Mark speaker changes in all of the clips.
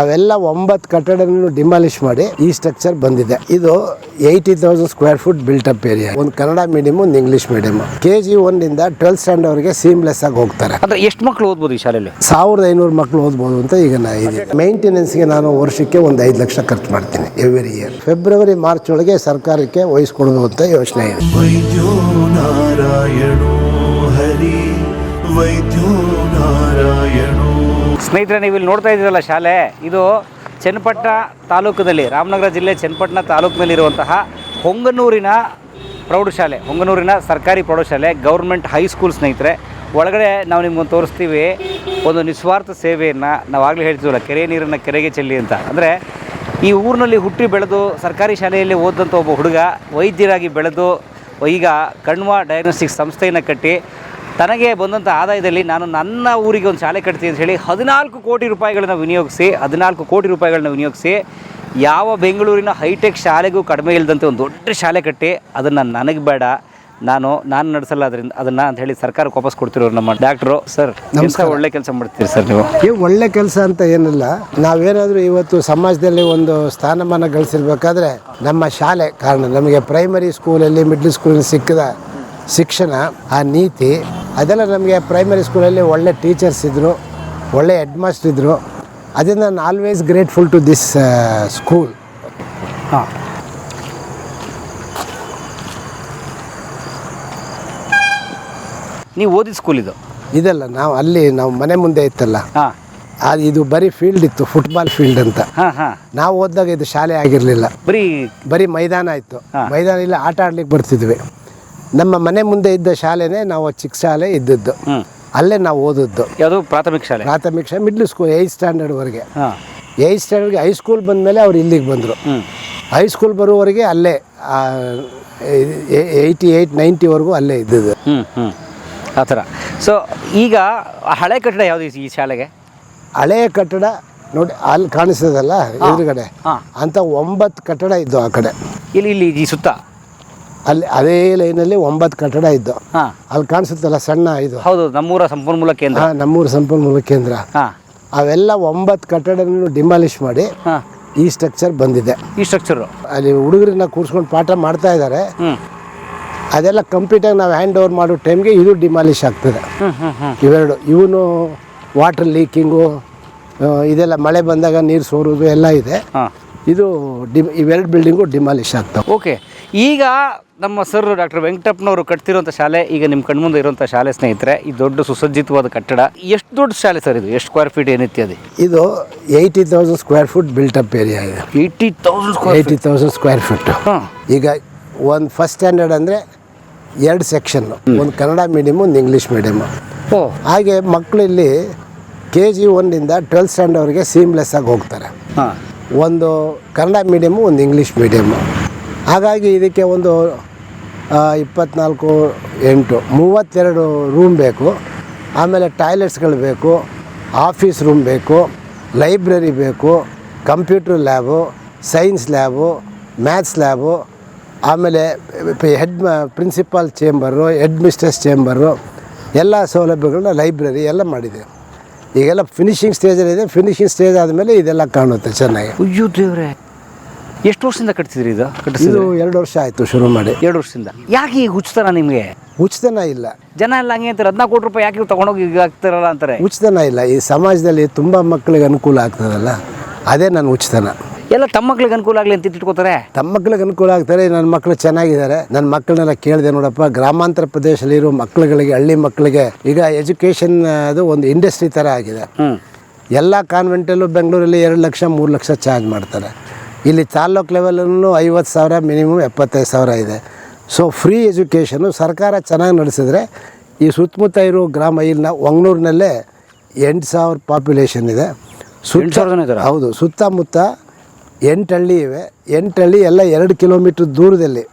Speaker 1: ಅವೆಲ್ಲ ಒಂಬತ್ತು ಕಟ್ಟಡಗಳನ್ನು ಡಿಮಾಲಿಷ್ ಮಾಡಿ ಈ ಸ್ಟ್ರಕ್ಚರ್ ಬಂದಿದೆ. ಇದು eighty thousand square foot built up area. ಒಂದು ಕನ್ನಡ ಮೀಡಿಯಂ ಒಂದು ಇಂಗ್ಲಿಷ್ ಮೀಡಿಯಂ. ಕೆ ಜಿ ಇಂದ ಟ್ವೆಲ್ತ್ ಸ್ಟ್ಯಾಂಡರ್ಡ್ ಅವರಿಗೆ ಸೀಮ್ಲೆಸ್ ಆಗಿ ಹೋಗ್ತಾರೆ.
Speaker 2: ಅಂದ್ರೆ ಎಷ್ಟು ಮಕ್ಕಳು ಓದ್ಬೋದು ಈ ಶಾಲೆಯಲ್ಲಿ?
Speaker 1: ಸಾವಿರದ ಐನೂರು ಮಕ್ಕಳು ಓದ್ಬೋದು ಅಂತ ಈಗ ನಾ ಇದೆ ಮೇಂಟೆನೆನ್ಸ್ಗೆ ನಾನು ವರ್ಷಕ್ಕೆ ಒಂದು ಐದು ಲಕ್ಷ ಖರ್ಚು ಮಾಡ್ತೀನಿ ಎವ್ರಿ ಇಯರ್ ಫೆಬ್ರವರಿ ಮಾರ್ಚ್ ಒಳಗೆ ಸರ್ಕಾರಕ್ಕೆ ವಹಿಸ್ಕೊಡ್ಬೋದು ಅಂತ ಯೋಚನೆ ಇದೆ.
Speaker 3: ವೈದ್ಯೋ ನಾರಾಯಣೋ ಹರಿ ವೈದ್ಯೋ
Speaker 2: ಸ್ನೇಹಿತರೆ, ನೀವು ಇಲ್ಲಿ ನೋಡ್ತಾ ಇದ್ದೀರಲ್ಲ ಶಾಲೆ, ಇದು ಚನ್ನಪಟ್ಟಣ ತಾಲೂಕಿನಲ್ಲಿ ರಾಮನಗರ ಜಿಲ್ಲೆ ಚನ್ನಪಟ್ಟಣ ತಾಲೂಕಿನಲ್ಲಿರುವಂತಹ ಹೊಂಗನೂರಿನ ಪ್ರೌಢಶಾಲೆ, ಹೊಂಗನೂರಿನ ಸರ್ಕಾರಿ ಪ್ರೌಢಶಾಲೆ, ಗೌರ್ಮೆಂಟ್ ಹೈಸ್ಕೂಲ್ ಸ್ನೇಹಿತರೆ. ಒಳಗಡೆ ನಾವು ನಿಮ್ಗೊಂದು ತೋರಿಸ್ತೀವಿ, ಒಂದು ನಿಸ್ವಾರ್ಥ ಸೇವೆಯನ್ನು ನಾವು ಆಗಲೇ ಹೇಳ್ತೀವಲ್ಲ ಕೆರೆ ನೀರನ್ನು ಕೆರೆಗೆ ಚೆಲ್ಲಿ ಅಂತ. ಅಂದರೆ, ಈ ಊರಿನಲ್ಲಿ ಹುಟ್ಟಿ ಬೆಳೆದು, ಸರ್ಕಾರಿ ಶಾಲೆಯಲ್ಲಿ ಓದಿದಂಥ ಒಬ್ಬ ಹುಡುಗ ವೈದ್ಯರಾಗಿ ಬೆಳೆದು, ಈಗ ಕಣ್ವ ಡಯಾಗ್ನೋಸ್ಟಿಕ್ ಸಂಸ್ಥೆಯನ್ನು ಕಟ್ಟಿ ತನಗೆ ಬಂದಂಥ ಆದಾಯದಲ್ಲಿ ನಾನು ನನ್ನ ಊರಿಗೆ ಒಂದು ಶಾಲೆ ಕಟ್ತೀನಿ ಅಂತ ಹೇಳಿ ಹದಿನಾಲ್ಕು ಕೋಟಿ ರೂಪಾಯಿಗಳನ್ನ ವಿನಿಯೋಗಿಸಿ ಹದಿನಾಲ್ಕು ಕೋಟಿ ರೂಪಾಯಿಗಳನ್ನ ವಿನಿಯೋಗಿಸಿ ಯಾವ ಬೆಂಗಳೂರಿನ ಹೈಟೆಕ್ ಶಾಲೆಗೂ ಕಡಿಮೆ ಇಲ್ಲದಂತೆ ಒಂದು ದೊಡ್ಡ ಶಾಲೆ ಕಟ್ಟಿ ಅದನ್ನು ನನಗೆ ಬೇಡ ನಾನು ನಾನು ನಡೆಸಲ್ಲ ಅದರಿಂದ ಅದನ್ನು ಅಂತ ಹೇಳಿ ಸರ್ಕಾರಕ್ಕೆ ವಾಪಸ್ ಕೊಡ್ತಿರೋರು ನಮ್ಮ ಡಾಕ್ಟ್ರು. ಸರ್ ನಮಸ್ಕಾರ. ಒಳ್ಳೆ ಕೆಲಸ ಮಾಡ್ತೀರಿ ಸರ್ ನೀವು?
Speaker 1: ಈ ಒಳ್ಳೆ ಕೆಲಸ ಅಂತ ಏನಿಲ್ಲ. ನಾವೇನಾದರೂ ಇವತ್ತು ಸಮಾಜದಲ್ಲಿ ಒಂದು ಸ್ಥಾನಮಾನ ಗಳಿಸಿರ್ಬೇಕಾದ್ರೆ ನಮ್ಮ ಶಾಲೆ ಕಾರಣ ನಮಗೆ ಪ್ರೈಮರಿ ಸ್ಕೂಲಲ್ಲಿ ಮಿಡ್ಲ್ ಸ್ಕೂಲಲ್ಲಿ ಸಿಕ್ಕಿದ ಶಿಕ್ಷಣ ಆ ನೀತಿ ಅದೆಲ್ಲ ನಮಗೆ ಪ್ರೈಮರಿ ಸ್ಕೂಲಲ್ಲಿ ಒಳ್ಳೆ ಟೀಚರ್ಸ್ ಇದ್ದರು ಒಳ್ಳೆ ಹೆಡ್ ಮಾಸ್ಟರ್ ಇದ್ದರು ಅದರಿಂದ ನಾನು always grateful to this school
Speaker 2: ಹಾಂ. ನೀವು ಓದಿದ ಸ್ಕೂಲ್ ಇದು?
Speaker 1: ಇದಲ್ಲ ನಾವು ಅಲ್ಲಿ ನಾವು ಮನೆ ಮುಂದೆ ಇತ್ತಲ್ಲ.
Speaker 2: ಹಾಂ.
Speaker 1: ಅದು ಇದು ಬರೀ ಫೀಲ್ಡ್ ಇತ್ತು ಫುಟ್ಬಾಲ್ ಫೀಲ್ಡ್ ಅಂತ.
Speaker 2: ಹಾಂ ಹಾಂ.
Speaker 1: ನಾವು ಓದಿದಾಗ ಇದು ಶಾಲೆ ಆಗಿರಲಿಲ್ಲ.
Speaker 2: ಬರೀ
Speaker 1: ಬರೀ ಮೈದಾನ ಇತ್ತು. ಮೈದಾನ ಇಲ್ಲ ಆಟ ಆಡ್ಲಿಕ್ಕೆ ಬರ್ತಿದ್ವಿ. ನಮ್ಮ ಮನೆ ಮುಂದೆ ಇದ್ದ ಶಾಲೆನೇ ನಾವು ಚಿಕ್ಕ ಶಾಲೆ ಇದ್ದದ್ದು. ಅಲ್ಲೇ ನಾವು ಓದಿದ್ದು.
Speaker 2: ಯಾವುದು? ಪ್ರಾಥಮಿಕ ಶಾಲೆ?
Speaker 1: ಪ್ರಾಥಮಿಕ ಶಾಲೆ ಮಿಡ್ಲ್ ಸ್ಕೂಲ್ ಏಯ್ತ್ ಸ್ಟ್ಯಾಂಡರ್ಡ್ವರೆಗೆ ಏಯ್ತ್ ಸ್ಟ್ಯಾಂಡರ್ಡ್ಗೆ ಹೈಸ್ಕೂಲ್ ಬಂದಮೇಲೆ ಅವ್ರು ಇಲ್ಲಿಗೆ ಬಂದರು. ಹೈಸ್ಕೂಲ್ ಬರೋವರೆಗೆ ಅಲ್ಲೇ ಏಯ್ಟಿ ಏಯ್ಟ್ ನೈಂಟಿವರೆಗೂ ಅಲ್ಲೇ ಇದ್ದದ್ದು.
Speaker 2: ಹ್ಞೂ ಹ್ಞೂ ಆ ಥರ. ಸೊ ಈಗ ಹಳೆ ಕಟ್ಟಡ ಯಾವುದು ಈ ಶಾಲೆಗೆ?
Speaker 1: ಹಳೆಯ ಕಟ್ಟಡ ನೋಡಿ ಅಲ್ಲಿ ಕಾಣಿಸ್ತದಲ್ಲ ಎದುರುಗಡೆ? ಅಂತ ಒಂಬತ್ತು ಕಟ್ಟಡ ಇದ್ದು ಆ ಕಡೆ.
Speaker 2: ಇಲ್ಲಿ ಇಲ್ಲಿ ಈ ಸುತ್ತ?
Speaker 1: ಅಲ್ಲಿ ಅದೇ ಲೈನಲ್ಲಿ ಒಂಬತ್ತು ಕಟ್ಟಡ ಇದ್ದು.
Speaker 2: ಹಾಂ.
Speaker 1: ಅಲ್ಲಿ ಕಾಣಿಸುತ್ತಲ್ಲ ಸಣ್ಣ ಇದು.
Speaker 2: ಹೌದು ನಮ್ಮೂರ ಸಂಪನ್ಮೂಲ ಕೇಂದ್ರ.
Speaker 1: ನಮ್ಮೂರ ನಮ್ಮೂರು ಸಂಪನ್ಮೂಲ ಕೇಂದ್ರ.
Speaker 2: ಹಾಂ.
Speaker 1: ಅವೆಲ್ಲ ಒಂಬತ್ತು ಕಟ್ಟಡವನ್ನು ಡಿಮಾಲಿಷ್ ಮಾಡಿ
Speaker 2: ಹಾಂ.
Speaker 1: ಈ ಸ್ಟ್ರಕ್ಚರ್ ಬಂದಿದೆ.
Speaker 2: ಈ ಸ್ಟ್ರಕ್ಚರ್?
Speaker 1: ಅಲ್ಲಿ ಹುಡುಗರನ್ನ ಕೂರ್ಸ್ಕೊಂಡು ಪಾಠ ಮಾಡ್ತಾ ಇದ್ದಾರೆ.
Speaker 2: ಅದೆಲ್ಲ
Speaker 1: ಅದೆಲ್ಲ ಕಂಪ್ಲೀಟಾಗಿ ನಾವು ಹ್ಯಾಂಡ್ ಓವರ್ ಮಾಡೋ ಟೈಮ್ಗೆ ಇದು ಡಿಮಾಲಿಷ್ ಆಗ್ತದೆ. ಇವೆರಡು ಇವನು ವಾಟರ್ ಲೀಕಿಂಗು ಇದೆಲ್ಲ ಮಳೆ ಬಂದಾಗ ನೀರು ಸೋರೋದು ಎಲ್ಲ ಇದೆ.
Speaker 2: ಹಾಂ.
Speaker 1: ಇದು ಡಿ ಇವೆರಡು ಬಿಲ್ಡಿಂಗು ಡಿಮಾಲಿಷ್ ಆಗ್ತವೆ.
Speaker 2: ಓಕೆ ಈಗ ನಮ್ಮ ಸರ್ ಡಾಕ್ಟರ್ ವೆಂಕಟಪ್ಪನವರು ಕಟ್ತಿರುವಂಥ ಶಾಲೆ ಈಗ ನಿಮ್ಮ ಕಣ್ಮುಂದೆ ಇರುವಂಥ ಶಾಲೆ ಸ್ನೇಹಿತರೆ ಈ ದೊಡ್ಡ ಸುಸಜ್ಜಿತವಾದ ಕಟ್ಟಡ ಎಷ್ಟು ದೊಡ್ಡ ಶಾಲೆ ಸರ್ ಇದು? ಎಷ್ಟು ಸ್ಕ್ವೇರ್ ಫೀಟ್ ಏನಿತ್ತು ಅದು?
Speaker 1: ಇದು eighty thousand square feet built up area ಇದೆ.
Speaker 2: Eighty thousand square
Speaker 1: eighty thousand square feet ಈಗ ಒಂದು ಫಸ್ಟ್ ಸ್ಟ್ಯಾಂಡರ್ಡ್ ಅಂದರೆ ಎರಡು ಸೆಕ್ಷನ್ನು ಒಂದು ಕನ್ನಡ ಮೀಡಿಯಮ್ ಒಂದು ಇಂಗ್ಲೀಷ್
Speaker 2: ಮೀಡಿಯಮ್
Speaker 1: ಹಾಗೆ ಮಕ್ಕಳು ಇಲ್ಲಿ ಕೆ ಜಿ ಒನ್ನಿಂದ ಟ್ವೆಲ್ತ್ ಸ್ಟ್ಯಾಂಡರ್ಡ್ವರೆಗೆ ಸೀಮ್ಲೆಸ್ ಆಗಿ ಹೋಗ್ತಾರೆ.
Speaker 2: ಹಾಂ.
Speaker 1: ಒಂದು ಕನ್ನಡ ಮೀಡಿಯಮ್ಮು ಒಂದು ಇಂಗ್ಲೀಷ್ ಮೀಡಿಯಮ್ಮು ಹಾಗಾಗಿ ಇದಕ್ಕೆ ಒಂದು ಇಪ್ಪತ್ನಾಲ್ಕು, ಎಂಟು, ಮೂವತ್ತೆರಡು ರೂಮ್ ಬೇಕು. ಆಮೇಲೆ ಟಾಯ್ಲೆಟ್ಸ್ಗಳು ಬೇಕು ಆಫೀಸ್ ರೂಮ್ ಬೇಕು ಲೈಬ್ರರಿ ಬೇಕು computer lab science lab maths lab ಆಮೇಲೆ head principal chamber head mistress chamber ಎಲ್ಲ ಸೌಲಭ್ಯಗಳನ್ನ ಲೈಬ್ರರಿ ಎಲ್ಲ ಮಾಡಿದೆ. ಈಗೆಲ್ಲ ಫಿನಿಷಿಂಗ್ ಸ್ಟೇಜಲ್ಲಿದೆ ಫಿನಿಷಿಂಗ್ ಸ್ಟೇಜ್ ಆದಮೇಲೆ ಇದೆಲ್ಲ ಕಾಣುತ್ತೆ ಚೆನ್ನಾಗಿ.
Speaker 2: ಎಷ್ಟು ವರ್ಷದಿಂದ ಕಟ್ತಿದ್ರಿ ಇದು?
Speaker 1: ಇದು
Speaker 2: ಕಟ್ಟಿಸಿದ್ರು
Speaker 1: ಎರಡು ವರ್ಷ ಆಯಿತು ಶುರು ಮಾಡಿ.
Speaker 2: ಎರಡು ವರ್ಷದಿಂದ. ಯಾಕೆ ಈಗ ಉಚಿತನ ನಿಮಗೆ?
Speaker 1: ಉಚಿತನ ಇಲ್ಲ.
Speaker 2: ಜನ ಎಲ್ಲ ಹಂಗೆ ಅಂತಾರೆ ಹದಿನಾಲ್ಕು ಕೋಟಿ ರೂಪಾಯಿ ಯಾಕೆ ತಗೊಂಡೋಗಿ ಈಗ ಆಗ್ತಾರಲ್ಲ ಅಂತಾರೆ?
Speaker 1: ಉಚಿತನ ಇಲ್ಲ. ಈ ಸಮಾಜದಲ್ಲಿ ತುಂಬ ಮಕ್ಕಳಿಗೆ ಅನುಕೂಲ ಆಗ್ತದಲ್ಲ ಅದೇ ನನ್ನ ಉಚಿತನ.
Speaker 2: ಎಲ್ಲ ತಮ್ಮ ಮಕ್ಳಿಗೆ ಅನುಕೂಲ ಆಗಲಿ ಅಂತ ಇಟ್ಕೋತಾರೆ?
Speaker 1: ತಮ್ಮ ಮಕ್ಳಿಗೆ ಅನುಕೂಲ ಆಗ್ತಾರೆ ನನ್ನ ಮಕ್ಕಳು ಚೆನ್ನಾಗಿದ್ದಾರೆ. ನನ್ನ ಮಕ್ಕಳನ್ನೆಲ್ಲ ಕೇಳಿದೆ ನೋಡಪ್ಪ ಗ್ರಾಮಾಂತರ ಪ್ರದೇಶದಲ್ಲಿರೋ ಮಕ್ಕಳುಗಳಿಗೆ ಹಳ್ಳಿ ಮಕ್ಕಳಿಗೆ ಈಗ ಎಜುಕೇಷನ್ ಅದು ಒಂದು ಇಂಡಸ್ಟ್ರಿ ಥರ ಆಗಿದೆ. ಎಲ್ಲ ಕಾನ್ವೆಂಟಲ್ಲೂ ಬೆಂಗಳೂರಲ್ಲಿ ಎರಡು ಲಕ್ಷ ಮೂರು ಲಕ್ಷ ಚಾರ್ಜ್ ಮಾಡ್ತಾರೆ. ಇಲ್ಲಿ ತಾಲ್ಲೂಕು ಲೆವೆಲಲ್ಲೂ ಐವತ್ತು ಸಾವಿರ ಮಿನಿಮಮ್ ಎಪ್ಪತ್ತೈದು ಸಾವಿರ ಇದೆ. ಸೊ ಫ್ರೀ ಎಜುಕೇಷನು ಸರ್ಕಾರ ಚೆನ್ನಾಗಿ ನಡೆಸಿದ್ರೆ ಈ ಸುತ್ತಮುತ್ತ ಇರೋ ಗ್ರಾಮ ಇಲ್ಲಿನ ಒಂಗ್ಳೂರಿನಲ್ಲೇ ಒಂಗ್ನೂರಿನಲ್ಲೇ ಎಂಟು ಸಾವಿರ ಪಾಪ್ಯುಲೇಷನ್ ಇದೆ? ಹೌದು ಸುತ್ತಮುತ್ತ ಎಂಟು ಹಳ್ಳಿ ಇವೆ. ಎಂಟು ಹಳ್ಳಿ ಎಲ್ಲ ಎರಡು ಕಿಲೋಮೀಟ್ರ್ ದೂರದಲ್ಲಿ.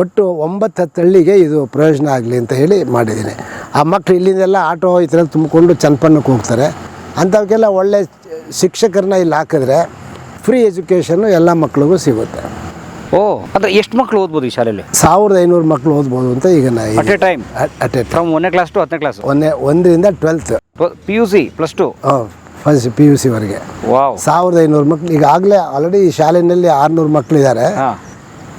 Speaker 1: ಒಟ್ಟು ಒಂಬತ್ತು ಹತ್ತು ಹಳ್ಳಿಗೆ ಇದು ಪ್ರಯೋಜನ ಆಗಲಿ ಅಂತ ಹೇಳಿ ಮಾಡಿದ್ದೀನಿ. ಆ ಮಕ್ಕಳು ಇಲ್ಲಿಂದೆಲ್ಲ ಆಟೋ ಈ ಥರ ತುಂಬಿಕೊಂಡು ಚನ್ನಪಣ್ಣಕ್ಕೆ ಹೋಗ್ತಾರೆ. ಅಂಥವಕ್ಕೆಲ್ಲ ಒಳ್ಳೆ ಶಿಕ್ಷಕರನ್ನ ಇಲ್ಲಿ ಹಾಕಿದ್ರೆ ಫ್ರೀ ಎಜುಕೇಷನ್ನು ಎಲ್ಲ ಮಕ್ಕಳಿಗೂ ಸಿಗುತ್ತೆ.
Speaker 2: ಓ ಅಂದ್ರೆ ಎಷ್ಟು ಮಕ್ಕಳು ಓದ್ಬೋದು ಈ ಶಾಲೆಯಲ್ಲಿ
Speaker 1: ಸಾವಿರದ ಐನೂರು ಮಕ್ಕಳು ಓದ್ಬೋದು ಅಂತ ಈಗ ನಾ
Speaker 2: at a time
Speaker 1: at a
Speaker 2: from ಒಂದನೇ ಕ್ಲಾಸ್ ಟು ಹತ್ತನೇ ಕ್ಲಾಸ್
Speaker 1: ಒಂದೇ ಒಂದರಿಂದ twelfth
Speaker 2: P U C plus two
Speaker 1: first P U ಸಿವರೆಗೆ
Speaker 2: wow
Speaker 1: ಸಾವಿರದ ಐನೂರು ಮಕ್ಳು ಈಗಾಗಲೇ ಆಲ್ರೆಡಿ ಈ ಶಾಲೆಯಲ್ಲಿ ಆರುನೂರು ಮಕ್ಕಳಿದ್ದಾರೆ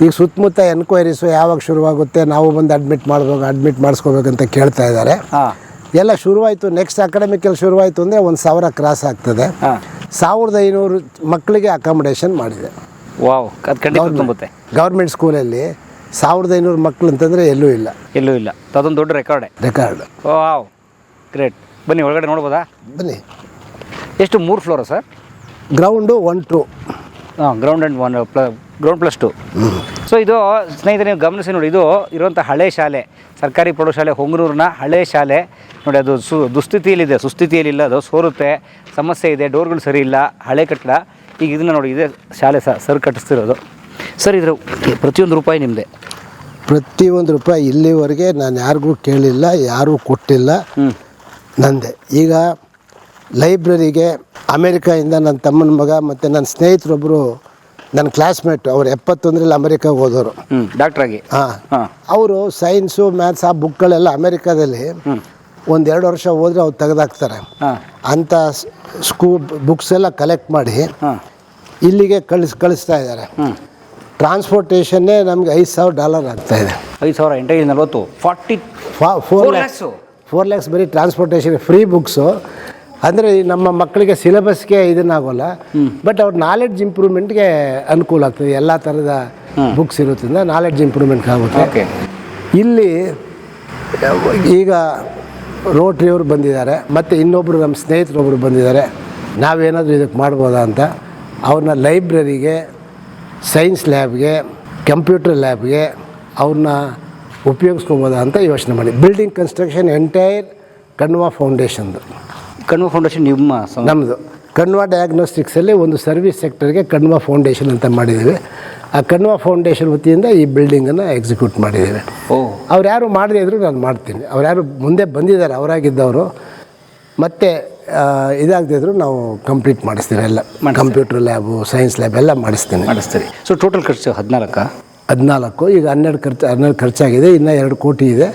Speaker 1: ಈಗ ಸುತ್ತಮುತ್ತ ಎನ್ಕ್ವೈರೀಸು ಯಾವಾಗ ಶುರುವಾಗುತ್ತೆ ನಾವು ಬಂದು ಅಡ್ಮಿಟ್ ಮಾಡ್ಬೇಕು ಅಡ್ಮಿಟ್ ಮಾಡಿಸ್ಕೋಬೇಕಂತ ಕೇಳ್ತಾ ಇದ್ದಾರೆ. ಎಲ್ಲ ಶುರುವಾಯಿತು ನೆಕ್ಸ್ಟ್ ಅಕಾಡೆಮಿಕಲ್ಲಿ ಶುರುವಾಯಿತು ಅಂದರೆ ಒಂದು ಸಾವಿರ ಕ್ರಾಸ್ ಆಗ್ತದೆ. ಸಾವಿರದ ಐನೂರು ಮಕ್ಕಳಿಗೆ ಅಕಾಮಡೇಷನ್ ಮಾಡಿದೆ.
Speaker 2: ವಾವ್ ಅದು ಖಂಡಿತ ತುಂಬುತ್ತೆ.
Speaker 1: ಗೌರ್ಮೆಂಟ್ ಸ್ಕೂಲಲ್ಲಿ ಸಾವಿರದ ಐನೂರು ಮಕ್ಕಳು ಅಂತಂದರೆ ಎಲ್ಲೂ ಇಲ್ಲ.
Speaker 2: ಎಲ್ಲೂ ಇಲ್ಲ. ಅದೊಂದು ದೊಡ್ಡ ರೆಕಾರ್ಡೆ
Speaker 1: ರೆಕಾರ್ಡ್
Speaker 2: ವಾವ್ ಗ್ರೇಟ್ ಬನ್ನಿ ಒಳಗಡೆ ನೋಡ್ಬೋದಾ?
Speaker 1: ಬನ್ನಿ.
Speaker 2: ಎಷ್ಟು ಮೂರು ಫ್ಲೋರಾ ಸರ್?
Speaker 1: ಗ್ರೌಂಡು ಒನ್ ಟು
Speaker 2: ಹಾಂ ಗ್ರೌಂಡ್ ಆ್ಯಂಡ್ ಒನ್ ಪ್ಲ ಗ್ರೌಂಡ್ ಪ್ಲಸ್ ಟು ಸೊ ಇದು ಸ್ನೇಹಿತರೆ ನೀವು ಗಮನಿಸಿ ನೋಡಿ ಇದು ಇರುವಂಥ ಹಳೆ ಶಾಲೆ ಸರ್ಕಾರಿ ಪ್ರೌಢಶಾಲೆ ಹೊಂಗನೂರಿನ ಹಳೆ ಶಾಲೆ. ನೋಡಿ ಅದು ಸು ದುಸ್ಥಿತಿಯಲ್ಲಿದೆ ಸುಸ್ಥಿತಿಯಲ್ಲಿಲ್ಲ ಅದು ಸೋರುತ್ತೆ ಸಮಸ್ಯೆ ಇದೆ ಡೋರ್ಗಳು ಸರಿ ಇಲ್ಲ ಹಳೆ ಕಟ್ಟಡ. ಈಗ ಇದನ್ನು ನೋಡಿ ಇದೆ ಶಾಲೆ ಸರ್ ಸರ್ ಕಟ್ಟಿಸ್ತಿರೋದು. ಸರ್ ಇದ್ರ ಪ್ರತಿಯೊಂದು ರೂಪಾಯಿ ನಿಮ್ಮದೇ
Speaker 1: ಪ್ರತಿಯೊಂದು ರೂಪಾಯಿ ಇಲ್ಲಿವರೆಗೆ ನಾನು ಯಾರಿಗೂ ಕೇಳಿಲ್ಲ ಯಾರೂ ಕೊಟ್ಟಿಲ್ಲ ನಂದೆ. ಈಗ ಲೈಬ್ರರಿಗೆ ಅಮೇರಿಕಾಯಿಂದ ನನ್ನ ತಮ್ಮನ ಮಗ ಮತ್ತು ನನ್ನ ಸ್ನೇಹಿತರೊಬ್ಬರು ನನ್ನ ಕ್ಲಾಸ್ಮೇಟ್ ಅವ್ರು ಎಪ್ಪತ್ತೊಂದರಲ್ಲಿ ಅಮೇರಿಕಾಗೆ ಹೋದವರು.
Speaker 2: ಡಾಕ್ಟ್ರಾಗಿ?
Speaker 1: ಹಾಂ. ಅವರು ಸೈನ್ಸು ಮ್ಯಾಥ್ಸ್ ಆ ಬುಕ್ಗಳೆಲ್ಲ ಅಮೇರಿಕಾದಲ್ಲಿ ಒಂದೆರಡು ವರ್ಷ ಹೋದರೆ ಅವ್ರು ತೆಗೆದಾಕ್ತಾರೆ. ಅಂಥ ಸ್ಕೂ ಬುಕ್ಸ್ ಎಲ್ಲ ಕಲೆಕ್ಟ್ ಮಾಡಿ ಇಲ್ಲಿಗೆ ಕಳಿಸ್ ಕಳಿಸ್ತಾ ಇದ್ದಾರೆ. ಟ್ರಾನ್ಸ್ಪೋರ್ಟೇಷನ್ನೇ ನಮಗೆ ಐದು ಸಾವಿರ ಡಾಲರ್ ಆಗ್ತಾ ಇದೆ.
Speaker 2: ಐದು ಸಾವಿರ ಎಂಟೈದು ನಲ್ವತ್ತು forty
Speaker 1: four
Speaker 2: four
Speaker 1: lakhs four lakhs ಬರೀ ಟ್ರಾನ್ಸ್ಪೋರ್ಟೇಷನ್ ಫ್ರೀ ಬುಕ್ಸು ಅಂದರೆ ನಮ್ಮ ಮಕ್ಕಳಿಗೆ ಸಿಲೆಬಸ್ಗೆ ಇದನ್ನಾಗೋಲ್ಲ. ಬಟ್ ಅವ್ರ ನಾಲೆಡ್ಜ್ ಇಂಪ್ರೂವ್ಮೆಂಟ್ಗೆ ಅನುಕೂಲ ಆಗ್ತದೆ. ಎಲ್ಲ ಥರದ ಬುಕ್ಸ್ ಇರೋದ್ರಿಂದ ನಾಲೆಡ್ಜ್ ಇಂಪ್ರೂವ್ಮೆಂಟ್ಗೆ ಆಗುತ್ತೆ. ಇಲ್ಲಿ ಈಗ ರೋಟ್ರಿ ಅವರು ಬಂದಿದ್ದಾರೆ ಮತ್ತು ಇನ್ನೊಬ್ಬರು ನಮ್ಮ ಸ್ನೇಹಿತರೊಬ್ಬರು ಬಂದಿದ್ದಾರೆ. ನಾವೇನಾದರೂ ಇದಕ್ಕೆ ಮಾಡ್ಬೋದಾ ಅಂತ ಅವ್ರನ್ನ ಲೈಬ್ರರಿಗೆ ಸೈನ್ಸ್ ಲ್ಯಾಬ್ಗೆ ಕಂಪ್ಯೂಟರ್ ಲ್ಯಾಬ್ಗೆ ಅವ್ರನ್ನ ಉಪಯೋಗಿಸ್ಕೊಬೋದಾ ಅಂತ ಯೋಚನೆ ಮಾಡಿ. ಬಿಲ್ಡಿಂಗ್ ಕನ್ಸ್ಟ್ರಕ್ಷನ್ ಎಂಟೈರ್ ಕಣ್ವಾ ಫೌಂಡೇಶನ್ದು
Speaker 2: ಕಣ್ವ ಫೌಂಡೇಶನ್ ನಿಮ್ಮ
Speaker 1: ನಮ್ಮದು ಕಣ್ವಾ ಡಯಾಗ್ನೋಸ್ಟಿಕ್ಸಲ್ಲಿ ಒಂದು ಸರ್ವಿಸ್ ಸೆಕ್ಟರ್ಗೆ ಕಣ್ವಾ ಫೌಂಡೇಶನ್ ಅಂತ ಮಾಡಿದ್ದೀವಿ. ಆ ಕಣ್ವ ಫೌಂಡೇಶನ್ ವತಿಯಿಂದ ಈ ಬಿಲ್ಡಿಂಗನ್ನು ಎಕ್ಸಿಕ್ಯೂಟ್ ಮಾಡಿದ್ದೇವೆ. ಅವ್ರು ಯಾರು ಮಾಡದೇ ಇದ್ರು ನಾನು ಮಾಡ್ತೀನಿ. ಅವ್ರು ಯಾರು ಮುಂದೆ ಬಂದಿದ್ದಾರೆ ಅವರಾಗಿದ್ದವರು ಮತ್ತೆ ಇದಾಗದಿದ್ರು ನಾವು ಕಂಪ್ಲೀಟ್ ಮಾಡಿಸ್ತೀನಿ ಎಲ್ಲ. ಕಂಪ್ಯೂಟರ್ ಲ್ಯಾಬು ಸೈನ್ಸ್ ಲ್ಯಾಬ್ ಎಲ್ಲ ಮಾಡಿಸ್ತೀನಿ.
Speaker 2: ಮಾಡಿಸ್ತೀರಿ. ಸೊ ಟೋಟಲ್ ಖರ್ಚು ಹದಿನಾಲ್ಕ?
Speaker 1: ಹದಿನಾಲ್ಕು ಈಗ ಹನ್ನೆರಡು ಖರ್ಚು ಹನ್ನೆರಡು ಖರ್ಚಾಗಿದೆ ಇನ್ನು ಎರಡು ಕೋಟಿ ಇದೆ.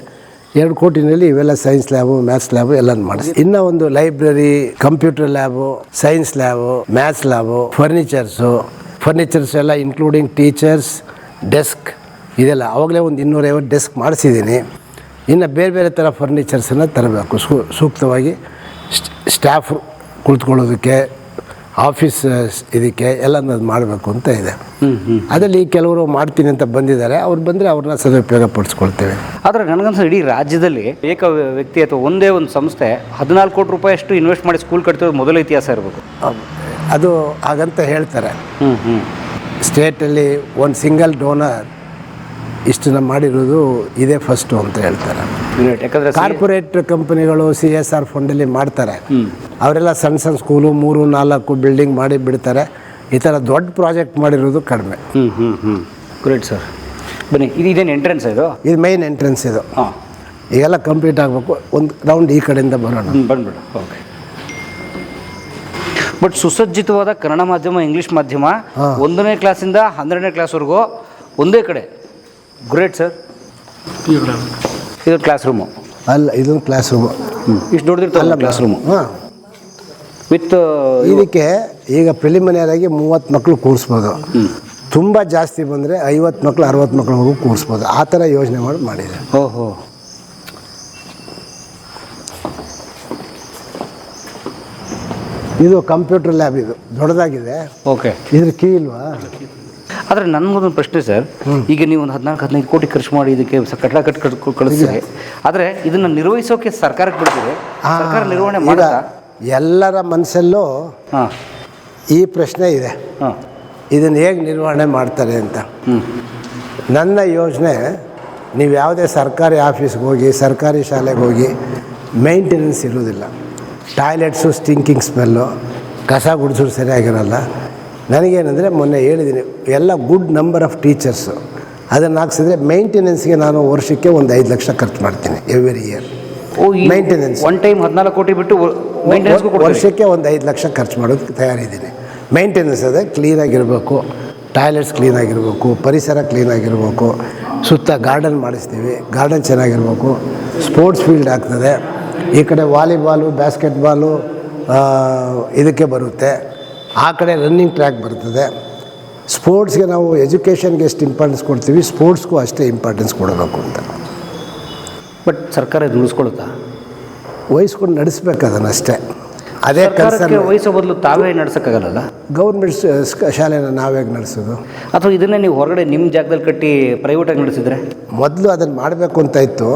Speaker 1: ಎರಡು ಕೋಟಿನಲ್ಲಿ ಇವೆಲ್ಲ ಸೈನ್ಸ್ ಲ್ಯಾಬು ಮ್ಯಾಥ್ಸ್ ಲ್ಯಾಬು ಎಲ್ಲ ಮಾಡಿಸಿ ಇನ್ನೂ ಒಂದು library computer lab science lab maths lab furnitures furnitures ಎಲ್ಲ ಇನ್ಕ್ಲೂಡಿಂಗ್ ಟೀಚರ್ಸ್ ಡೆಸ್ಕ್ ಇದೆಲ್ಲ ಆವಾಗಲೇ ಒಂದು ಇನ್ನೂರೈವತ್ತು ಡೆಸ್ಕ್ ಮಾಡಿಸಿದ್ದೀನಿ. ಇನ್ನು ಬೇರೆ ಬೇರೆ ಥರ ಫರ್ನಿಚರ್ಸನ್ನು ತರಬೇಕು. ಸೂ ಸೂಕ್ತವಾಗಿ ಸ್ಟಾಫ್ ಕುಳಿತುಕೊಳ್ಳೋದಕ್ಕೆ ಆಫೀಸ್ ಇದಕ್ಕೆ ಎಲ್ಲ ಮಾಡಬೇಕು ಅಂತ ಇದೆ. ಅದರಲ್ಲಿ ಕೆಲವರು ಮಾಡ್ತೀನಿ ಅಂತ ಬಂದಿದ್ದಾರೆ. ಅವ್ರು ಬಂದರೆ ಅವ್ರನ್ನ ಸದುಪಯೋಗ ಪಡಿಸ್ಕೊಳ್ತೇವೆ.
Speaker 2: ಆದರೆ ನನಗನ್ಸ ಇಡೀ ರಾಜ್ಯದಲ್ಲಿ ಏಕ ವ್ಯಕ್ತಿ ಅಥವಾ ಒಂದೇ ಒಂದು ಸಂಸ್ಥೆ ಹದಿನಾಲ್ಕು ಕೋಟಿ ರೂಪಾಯಿ ಅಷ್ಟು ಇನ್ವೆಸ್ಟ್ ಮಾಡಿ ಸ್ಕೂಲ್ ಕಟ್ತಿರೋದು ಮೊದಲ ಇತಿಹಾಸ ಇರಬೇಕು.
Speaker 1: ಅದು ಹಾಗಂತ ಹೇಳ್ತಾರೆ. ಸ್ಟೇಟಲ್ಲಿ ಒಂದು ಸಿಂಗಲ್ ಡೋನರ್ ಇಷ್ಟನ್ನ ಮಾಡಿರೋದು ಇದೇ ಫಸ್ಟು ಅಂತ ಹೇಳ್ತಾರೆ.
Speaker 2: ಯಾಕಂದರೆ
Speaker 1: ಕಾರ್ಪೊರೇಟ್ ಕಂಪನಿಗಳು ಸಿ ಎಸ್ ಆರ್ ಫಂಡಲ್ಲಿ ಮಾಡ್ತಾರೆ. ಅವರೆಲ್ಲ ಸಣ್ಣ ಸಣ್ಣ ಸ್ಕೂಲು ಮೂರು ನಾಲ್ಕು ಬಿಲ್ಡಿಂಗ್ ಮಾಡಿ ಬಿಡ್ತಾರೆ. ಈ ಥರ ದೊಡ್ಡ ಪ್ರಾಜೆಕ್ಟ್ ಮಾಡಿರೋದು ಕಡಿಮೆ.
Speaker 2: ಹ್ಞೂ ಹ್ಞೂ ಹ್ಞೂ ಗ್ರೇಟ್ ಸರ್ ಬನ್ನಿ ಇದು ಇದೇನು ಎಂಟ್ರೆನ್ಸ್ ಇದು?
Speaker 1: ಇದು ಮೈನ್ ಎಂಟ್ರೆನ್ಸ್ ಇದು.
Speaker 2: ಹಾಂ.
Speaker 1: ಈಗೆಲ್ಲ ಕಂಪ್ಲೀಟ್ ಆಗಬೇಕು. ಒಂದು ರೌಂಡ್ ಈ ಕಡೆಯಿಂದ ಬರೋಣ.
Speaker 2: ಬಂದ್ಬಿಡು. ಓಕೆ ಬಟ್ ಸುಸಜ್ಜಿತವಾದ ಕನ್ನಡ ಮಾಧ್ಯಮ ಇಂಗ್ಲೀಷ್ ಮಾಧ್ಯಮ ಒಂದನೇ ಕ್ಲಾಸಿಂದ ಹನ್ನೆರಡನೇ ಕ್ಲಾಸ್ವರೆಗೂ ಒಂದೇ ಕಡೆ. ಗ್ರೇಟ್ ಸರ್ ಇದು ಕ್ಲಾಸ್ ರೂಮು
Speaker 1: ಅಲ್ಲ ಇದೊಂದು ಕ್ಲಾಸ್ ರೂಮು
Speaker 2: ಇಷ್ಟು ದೊಡ್ಡದಿರ್ತಲ್ಲ ಕ್ಲಾಸ್ ರೂಮು
Speaker 1: ಹಾಂ.
Speaker 2: ವಿತ್
Speaker 1: ಇದಕ್ಕೆ ಈಗ ಪ್ರಿಲಿಮಿನರಿಯಾಗಿ ಮೂವತ್ತು ಮಕ್ಕಳು ಕೂರಿಸ್ಬೋದು. ತುಂಬ ಜಾಸ್ತಿ ಬಂದರೆ ಐವತ್ತು ಮಕ್ಕಳು ಅರವತ್ತು ಮಕ್ಕಳವರೆಗೂ ಕೂರಿಸ್ಬೋದು. ಆ ಥರ ಯೋಜನೆ ಮಾಡಿ ಮಾಡಿದೆ
Speaker 2: ಓಹೋ.
Speaker 1: ಇದು ಕಂಪ್ಯೂಟರ್ ಲ್ಯಾಬ್ ಇದು. ದೊಡ್ಡದಾಗಿದೆ.
Speaker 2: ಓಕೆ.
Speaker 1: ಇದ್ರ ಕೀ ಇಲ್ವಾ?
Speaker 2: ಆದರೆ ನನಗೊಂದು ಪ್ರಶ್ನೆ ಸರ್ ಈಗ ನೀವು ಒಂದು ಹದಿನಾಲ್ಕು ಹದಿನೈದು ಕೋಟಿ ಖರ್ಚು ಮಾಡಿ ಇದಕ್ಕೆ ಕಟ್ಟಡ ಕಟ್ ಕಟ್ ಕಳಿಸ್ತೀರಿ ಆದರೆ ಇದನ್ನು ನಿರ್ವಹಿಸೋಕೆ ಸರ್ಕಾರಕ್ಕೆ ಬಿಡ್ತೀವಿ ಸರ್ಕಾರ ನಿರ್ವಹಣೆ ಮಾಡ
Speaker 1: ಎಲ್ಲರ ಮನಸ್ಸಲ್ಲೂ ಈ ಪ್ರಶ್ನೆ ಇದೆ. ಇದನ್ನು ಹೇಗೆ ನಿರ್ವಹಣೆ ಮಾಡ್ತಾರೆ ಅಂತ. ನನ್ನ ಯೋಜನೆ ನೀವು ಯಾವುದೇ ಸರ್ಕಾರಿ ಆಫೀಸ್ಗೆ ಹೋಗಿ ಸರ್ಕಾರಿ ಶಾಲೆಗೆ ಹೋಗಿ ಮೇಂಟೆನೆನ್ಸ್ ಇರೋದಿಲ್ಲ ಟಾಯ್ಲೆಟ್ಸು ಸ್ಟಿಂಕಿಂಗ್ ಸ್ಮೆಲ್ಲು ಕಸ ಗುಡಿಸೋದು ಸರಿಯಾಗಿರಲ್ಲ. ನನಗೇನೆಂದರೆ ಮೊನ್ನೆ ಹೇಳಿದ್ದೀನಿ ಎಲ್ಲ ಗುಡ್ ನಂಬರ್ ಆಫ್ ಟೀಚರ್ಸು. ಅದನ್ನು ಹಾಕ್ಸಿದ್ರೆ ಮೇಂಟೆನೆನ್ಸ್ಗೆ ನಾನು ವರ್ಷಕ್ಕೆ ಒಂದು ಐದು ಲಕ್ಷ ಖರ್ಚು ಮಾಡ್ತೀನಿ ಎವ್ರಿ ಇಯರ್
Speaker 2: ಓ
Speaker 1: Maintenance.
Speaker 2: ಒನ್ ಟೈಮ್ ಹದಿನಾಲ್ಕು ಕೋಟಿ ಬಿಟ್ಟು
Speaker 1: ವರ್ಷಕ್ಕೆ ಒಂದು ಐದು ಲಕ್ಷ ಖರ್ಚು ಮಾಡೋದಕ್ಕೆ ತಯಾರಿದ್ದೀನಿ. ಮೇಂಟೆನೆನ್ಸ್ ಅದೇ ಕ್ಲೀನಾಗಿರಬೇಕು. ಟಾಯ್ಲೆಟ್ಸ್ ಕ್ಲೀನಾಗಿರಬೇಕು ಪರಿಸರ ಕ್ಲೀನಾಗಿರಬೇಕು. ಸುತ್ತ ಗಾರ್ಡನ್ ಮಾಡಿಸ್ತೀವಿ ಗಾರ್ಡನ್ ಚೆನ್ನಾಗಿರಬೇಕು. ಸ್ಪೋರ್ಟ್ಸ್ ಫೀಲ್ಡ್ ಆಗ್ತದೆ. ಈ ಕಡೆ ವಾಲಿಬಾಲು ಬ್ಯಾಸ್ಕೆಟ್ಬಾಲು ಇದಕ್ಕೆ ಬರುತ್ತೆ. ಆ ಕಡೆ ರನ್ನಿಂಗ್ ಟ್ರ್ಯಾಕ್ ಬರ್ತದೆ. ಸ್ಪೋರ್ಟ್ಸ್ಗೆ ನಾವು ಎಜುಕೇಷನ್ಗೆ ಎಷ್ಟು ಇಂಪಾರ್ಟೆನ್ಸ್ ಕೊಡ್ತೀವಿ ಸ್ಪೋರ್ಟ್ಸ್ಗೂ ಅಷ್ಟೇ ಇಂಪಾರ್ಟೆನ್ಸ್ ಕೊಡಬೇಕು ಅಂತ.
Speaker 2: ಬಟ್ ಸರ್ಕಾರ ಇದು ಉಳಿಸ್ಕೊಳುತ್ತಾ?
Speaker 1: ವಹಿಸ್ಕೊಂಡು ನಡೆಸ್ಬೇಕು ಅದನ್ನಷ್ಟೇ. ಅದೇ ಕೆಲಸ
Speaker 2: ವಹಿಸೋ ಬದಲು ತಾವೇ ನಡೆಸೋಕ್ಕಾಗಲ್ಲ
Speaker 1: ಗೌರ್ಮೆಂಟ್ ಶಾಲೆನ ನಾವೇ ನಡೆಸೋದು?
Speaker 2: ಅಥವಾ ಇದನ್ನೇ ನೀವು ಹೊರಗಡೆ ನಿಮ್ಮ ಜಾಗದಲ್ಲಿ ಕಟ್ಟಿ ಪ್ರೈವೇಟಾಗಿ ನಡೆಸಿದ್ರೆ?
Speaker 1: ಮೊದಲು ಅದನ್ನು ಮಾಡಬೇಕು ಅಂತ ಇತ್ತು.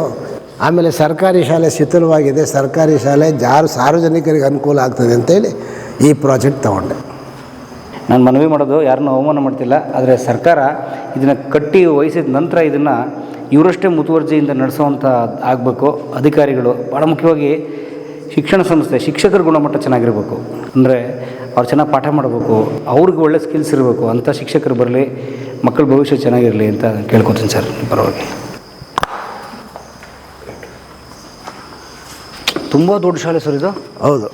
Speaker 1: ಆಮೇಲೆ ಸರ್ಕಾರಿ ಶಾಲೆ ಶಿಥಿಲವಾಗಿದೆ. ಸರ್ಕಾರಿ ಶಾಲೆ ಜಾರು ಸಾರ್ವಜನಿಕರಿಗೆ ಅನುಕೂಲ ಆಗ್ತದೆ ಅಂತೇಳಿ ಈ ಪ್ರಾಜೆಕ್ಟ್ ತಗೊಂಡೆ.
Speaker 2: ನಾನು ಮನವಿ ಮಾಡೋದು ಯಾರನ್ನು ಅವಮಾನ ಮಾಡ್ತಿಲ್ಲ, ಆದರೆ ಸರ್ಕಾರ ಇದನ್ನು ಕಟ್ಟಿ ವಹಿಸಿದ ನಂತರ ಇದನ್ನು ಇವರಷ್ಟೇ ಮುತುವರ್ಜಿಯಿಂದ ನಡೆಸೋವಂಥ ಆಗಬೇಕು. ಅಧಿಕಾರಿಗಳು ಭಾಳ ಮುಖ್ಯವಾಗಿ ಶಿಕ್ಷಣ ಸಂಸ್ಥೆ, ಶಿಕ್ಷಕರ ಗುಣಮಟ್ಟ ಚೆನ್ನಾಗಿರಬೇಕು. ಅಂದರೆ ಅವ್ರು ಚೆನ್ನಾಗಿ ಪಾಠ ಮಾಡಬೇಕು, ಅವ್ರಿಗೆ ಒಳ್ಳೆ ಸ್ಕಿಲ್ಸ್ ಇರಬೇಕು ಅಂಥ ಶಿಕ್ಷಕರು ಬರಲಿ, ಮಕ್ಕಳ ಭವಿಷ್ಯ ಚೆನ್ನಾಗಿರಲಿ ಅಂತ ಕೇಳ್ಕೊತೀನಿ ಸರ್, ಪರವಾಗಿ. ತುಂಬ ದೊಡ್ಡ ಶಾಲೆ ಸರ್ ಇದು?
Speaker 1: ಹೌದು.